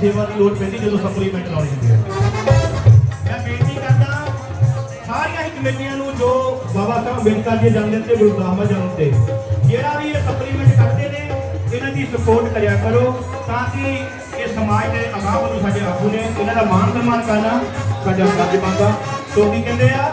ਸੇਵਾ ਦੀ ਲੋੜ ਪੈਂਦੀ ਜਦੋਂ ਸਪਲੀਮੈਂਟ ਲਾਉਣੀ ਹੁੰਦੀ ਹੈ। ਮੈਂ ਬੇਨਤੀ ਕਰਦਾ, ਸਾਰੀਆਂ ਹੀ ਕਮੇਟੀਆਂ ਨੂੰ ਜੋ ਬਾਬਾ ਸਾਹਿਬ ਅੰਬੇਦਕਰ ਜੀ ਦੇ ਜਨਮ ਦਿਨ ਤੇ ਗੁਰੂ ਗ੍ਰਾਮ ਜਨਮ ਤੇ, ਜਿਹੜਾ ਵੀ ਇਹ ਸਪਲੀਮੈਂਟ ਕਰਦੇ ਨੇ, ਇਹਨਾਂ ਦੀ ਸਪੋਰਟ ਕਰਿਆ ਕਰੋ ਤਾਂ ਕਿ ਇਹ ਸਮਾਜ ਦੇ ਅਗਾਹ ਨੂੰ ਸਾਡੇ ਆਗੂ ਨੇ ਇਹਨਾਂ ਦਾ ਮਾਨ ਸਨਮਾਨ ਕਰਨਾ, ਸਾਡਾ ਫਰਜ਼ ਬਣਦਾ। ਸੋ ਕੀ ਕਹਿੰਦੇ ਆ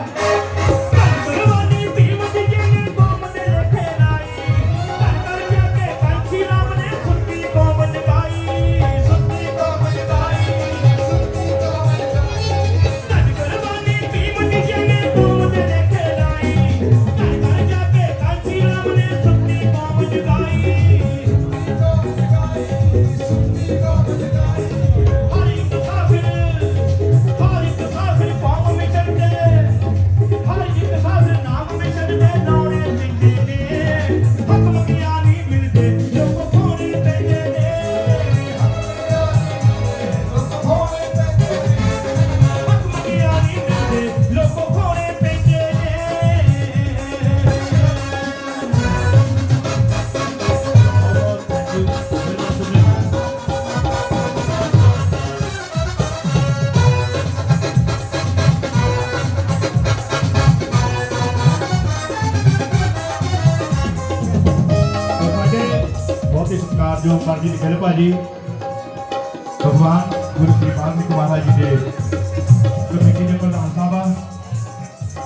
ਭਾਜੀ, ਭਗਵਾਨ ਗੁਰੂ ਸ੍ਰੀ ਵਾਲਮੀਕ ਮਹਾਰਾਜ ਜੀ ਦੇ ਕਮੇਟੀ ਦੇ ਪ੍ਰਧਾਨ ਸਾਹਿਬਾ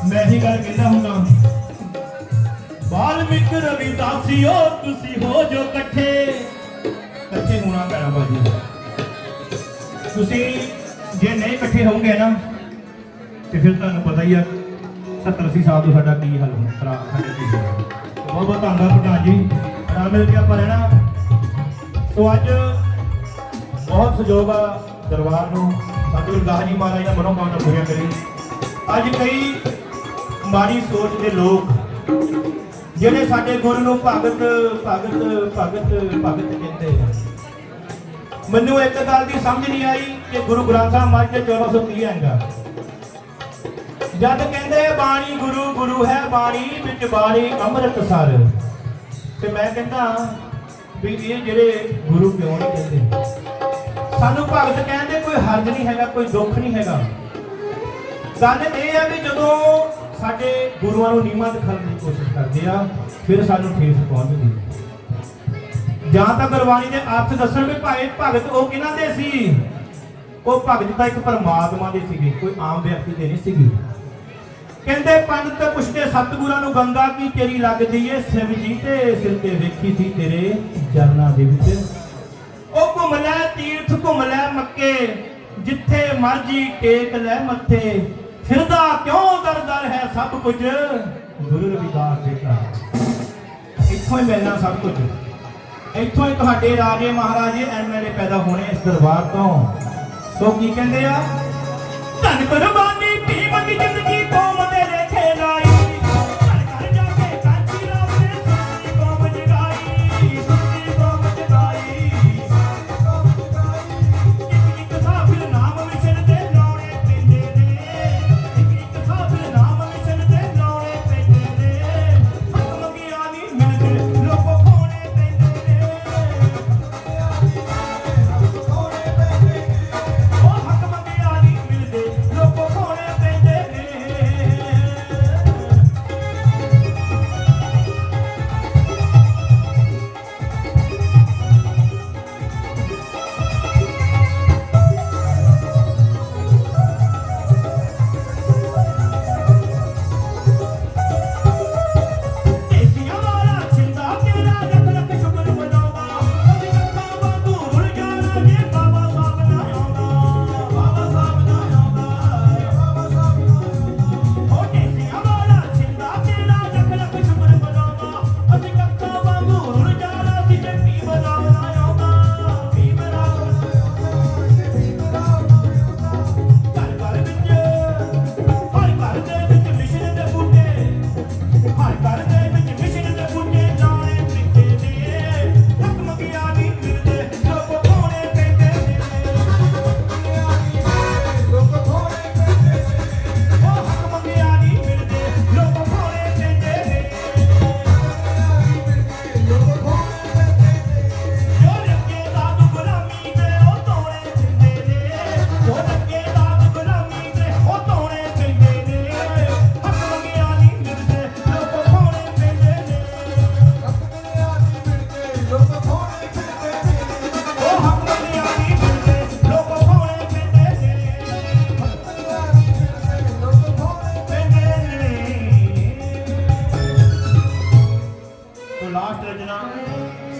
ਮੈਂ ਹੀ ਗੱਲ ਕਹਿੰਦਾ ਹੁੰਦਾ, ਵਾਲਮੀਕ ਰਵਿਦਾਸੀਓ ਤੁਸੀਂ ਹੋ ਜੋ ਇਕੱਠੇ। ਇਕੱਠੇ ਹੋਣਾ ਪੈਣਾ ਭਾਜੀ। ਤੁਸੀਂ ਜੇ ਨਹੀਂ ਇਕੱਠੇ ਹੋਵੋਗੇ ਨਾ, ਤੇ ਫਿਰ ਤੁਹਾਨੂੰ ਪਤਾ ਹੀ ਆ 70 80 ਸਾਲ ਤੋਂ ਸਾਡਾ ਕੀ ਹਾਲ ਹੋਣਾ ਖਰਾਬ ਸਾਡੇ ਕੀ ਬਹੁਤ ਬਹੁਤ ਧੰਨਵਾਦ ਪ੍ਰਧਾਨ ਜੀ। ਨਾਲ ਮਿਲ ਕੇ ਆਪਾਂ ਰਹਿਣਾ। ਸੋ ਅੱਜ ਬਹੁਤ ਸਹਿਯੋਗ ਆ ਦਰਬਾਰ ਨੂੰ। ਸਤਿਗੁਰੂ ਦਾਸ ਜੀ ਮਹਾਰਾਜ ਦਾ ਮਨੋਕਾਮਨਾ ਪੂਰੀਆਂ ਕਰੀ। ਅੱਜ ਕਈ ਮਾੜੀ ਸੋਚ ਦੇ ਲੋਕ, ਜਿਹੜੇ ਸਾਡੇ ਗੁਰੂ ਨੂੰ ਭਗਤ ਭਗਤ ਭਗਤ ਭਗਤ ਕਹਿੰਦੇ ਆ। ਮੈਨੂੰ ਇੱਕ ਗੱਲ ਦੀ ਸਮਝ ਨਹੀਂ ਆਈ ਕਿ ਗੁਰੂ ਗ੍ਰੰਥ ਸਾਹਿਬ ਮਹਾਰਾਜ ਦੇ 1430 ਹੈਗਾ ਜਦ ਕਹਿੰਦੇ ਬਾਣੀ ਗੁਰੂ ਗੁਰੂ ਹੈ ਬਾਣੀ, ਵਿੱਚ ਬਾਣੀ ਅੰਮ੍ਰਿਤ ਸਰ ਤੇ ਮੈਂ ਕਹਿੰਦਾ ਵੀ ਇਹ ਜਿਹੜੇ ਗੁਰੂ ਕਿਉਂ ਨਹੀਂ ਕਹਿੰਦੇ? ਸਾਨੂੰ ਭਗਤ ਕਹਿੰਦੇ ਕੋਈ ਹਰਜ ਨਹੀਂ ਹੈਗਾ, ਕੋਈ ਦੁੱਖ ਨਹੀਂ ਹੈਗਾ। ਗੱਲ ਇਹ ਆ ਵੀ ਜਦੋਂ ਸਾਡੇ ਗੁਰੂਆਂ ਨੂੰ ਨੀਵਾਂ ਦਿਖਾਉਣ ਦੀ ਕੋਸ਼ਿਸ਼ ਕਰਦੇ ਆ, ਫਿਰ ਸਾਨੂੰ ਠੇਸ ਪਹੁੰਚਦੀ ਜਾਂ ਤਾਂ ਗੁਰਬਾਣੀ ਦੇ ਅਰਥ ਦੱਸਣ ਵੀ ਭਾਵੇਂ ਭਗਤ ਉਹ ਕਿਹਨਾਂ ਦੇ ਸੀ? ਉਹ ਭਗਤ ਤਾਂ ਇੱਕ ਪਰਮਾਤਮਾ ਦੇ ਸੀਗੇ, ਕੋਈ ਆਮ ਵਿਅਕਤੀ ਦੇ ਨਹੀਂ ਸੀਗੇ। ਕਹਿੰਦੇ, ਪੰਡਤ ਪੁੱਛਦੇ, ਸਤਿਗੁਰਾਂ ਨੂੰ ਗੰਗਾ ਕੀ ਤੇਰੀ ਲੱਗਦੀ ਏ? ਸਿਵ ਜੀ ਤੇ ਸਿਰ ਤੇ ਵੇਖੀ ਸੀ ਤੇਰੇ ਚਰਨਾਂ ਦੇ ਵਿੱਚ। ਉਹ ਘੁੰਮ ਲੈ, ਤੀਰਥ ਘੁੰਮ ਲੈ ਮੱਕੇ, ਜਿੱਥੇ ਮਰਜ਼ੀ ਟੇਕ ਲੈ ਮੱਥੇ। ਫਿਰਦਾ ਕਿਉਂ ਦਰ ਦਰ ਹੈ ਸਭ ਕੁਝ? ਗੁਰੂ ਰਵਿਦਾਸ ਦੇ ਘਰ। ਇੱਥੋਂ ਹੀ ਮਿਲਣਾ ਸਭ ਕੁਝ। ਇੱਥੋਂ ਹੀ ਤੁਹਾਡੇ ਰਾਜੇ ਮਹਾਰਾਜੇ ਐਮਐਲਏ ਪੈਦਾ ਹੋਣੇ ਇਸ ਦਰਬਾਰ ਤੋਂ। ਸੋ ਕੀ ਕਹਿੰਦੇ ਆ? ਧੰਨ ਕੁਰਬਾਨੀ ਭੀਮ ਦੀ ਜ਼ਿੰਦਗੀ ਕੌਮ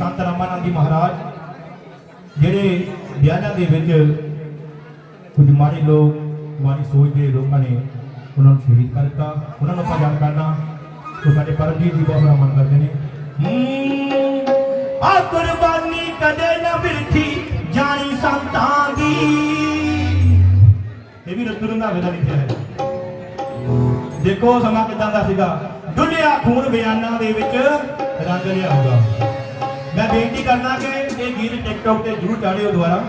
ਸੰਤ ਰਾਮਾਨੰਦ ਜੀ ਮਹਾਰਾਜ, ਜਿਹੜੇ ਬਿਆਨਾਂ ਦੇ ਵਿੱਚ ਕੁਝ ਮਾੜੇ ਲੋਕ, ਮਾੜੀ ਸੋਚ ਦੇ ਲੋਕਾਂ ਨੇ ਉਹਨਾਂ ਨੂੰ ਸ਼ਹੀਦ ਕਰ ਦਿੱਤਾ। ਉਹਨਾਂ ਨੂੰ ਆਪਾਂ ਯਾਦ ਕਰਨਾ ਤੇ ਸਾਡੇ ਪਰਮਜੀਤ ਜੀ ਬਹੁਤ ਰਾਮਨ ਕਰਦੇ ਨੇ। ਆ ਕੁਰਬਾਨੀ ਕਦੇ ਨਾ ਬਿਰਥੀ ਜਾਣੀ ਸੰਤਾਂ ਦੀ। ਇਹ ਵੀ ਰਤਨ ਰੰਧਾਵੇ ਦਾ ਲਿਖਿਆ ਹੈ। ਦੇਖੋ ਸਮਾਂ ਕਿਦਾਂ ਦਾ ਸੀਗਾ। ਡੁੱਲਿਆ ਖੂਨ ਬਿਆਨਾਂ ਦੇ ਵਿੱਚ ਰੰਗ ਲਿਆਊਗਾ ਮੈਂ ਬੇਨਤੀ ਕਰਨਾ ਕਿ ਇਹ ਗੀਤ ਟਿਕਟੌਕ ਤੇ ਜਰੂਰ ਚਾੜਿਓ ਦੁਬਾਰਾ।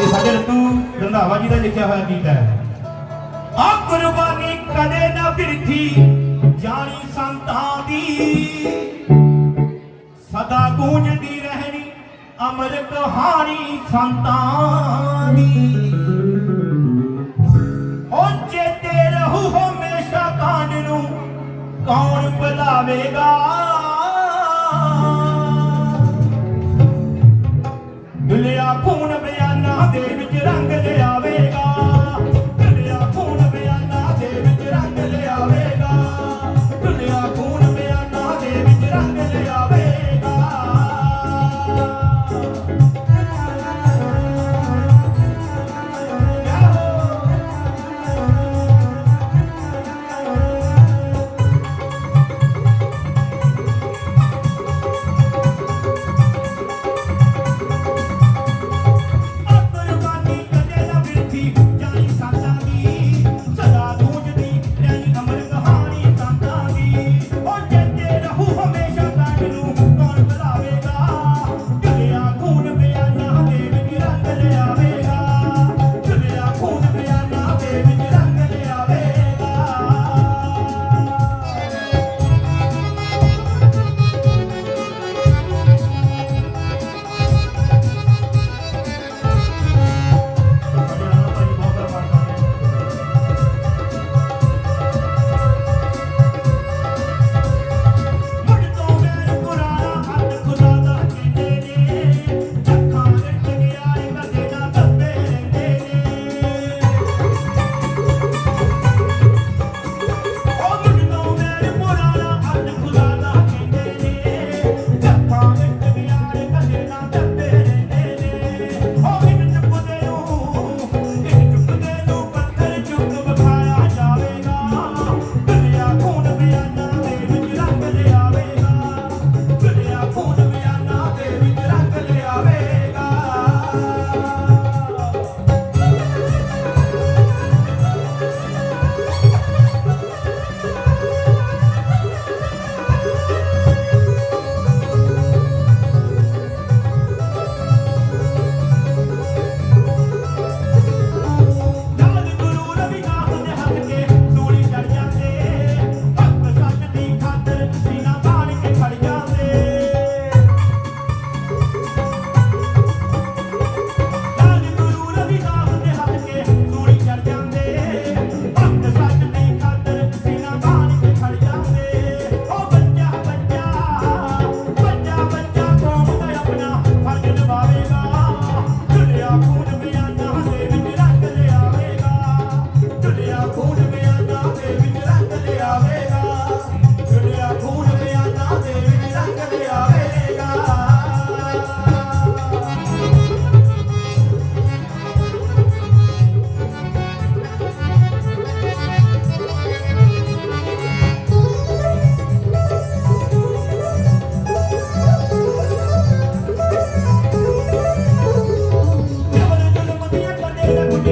ਇਹ ਸਾਡੇ ਰਤੂ ਰੰਧਾਵਾ ਜੀ ਦਾ ਲਿਖਿਆ ਹੋਇਆ ਗੀਤ ਹੈ। ਆ ਕੁਰਬਾਨੀ ਕਦੇ ਨਾ ਬਿਰਥੀ ਜਾਣੀ ਸੰਤਾਂ ਦੀ। ਸਦਾ ਗੂੰਜਦੀ ਰਹਿਣੀ ਅਮਰ ਕਹਾਣੀ ਸੰਤਾਂ ਦੀ। ਹੋ ਚੇਤੇ ਰਹੂ ਹਮੇਸ਼ਾ ਕਾਂਡ ਨੂੰ, ਕੌਣ ਭੁਲਾਵੇਗਾ? ਬਿਆਨਾਂ ਦੇ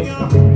Yeah.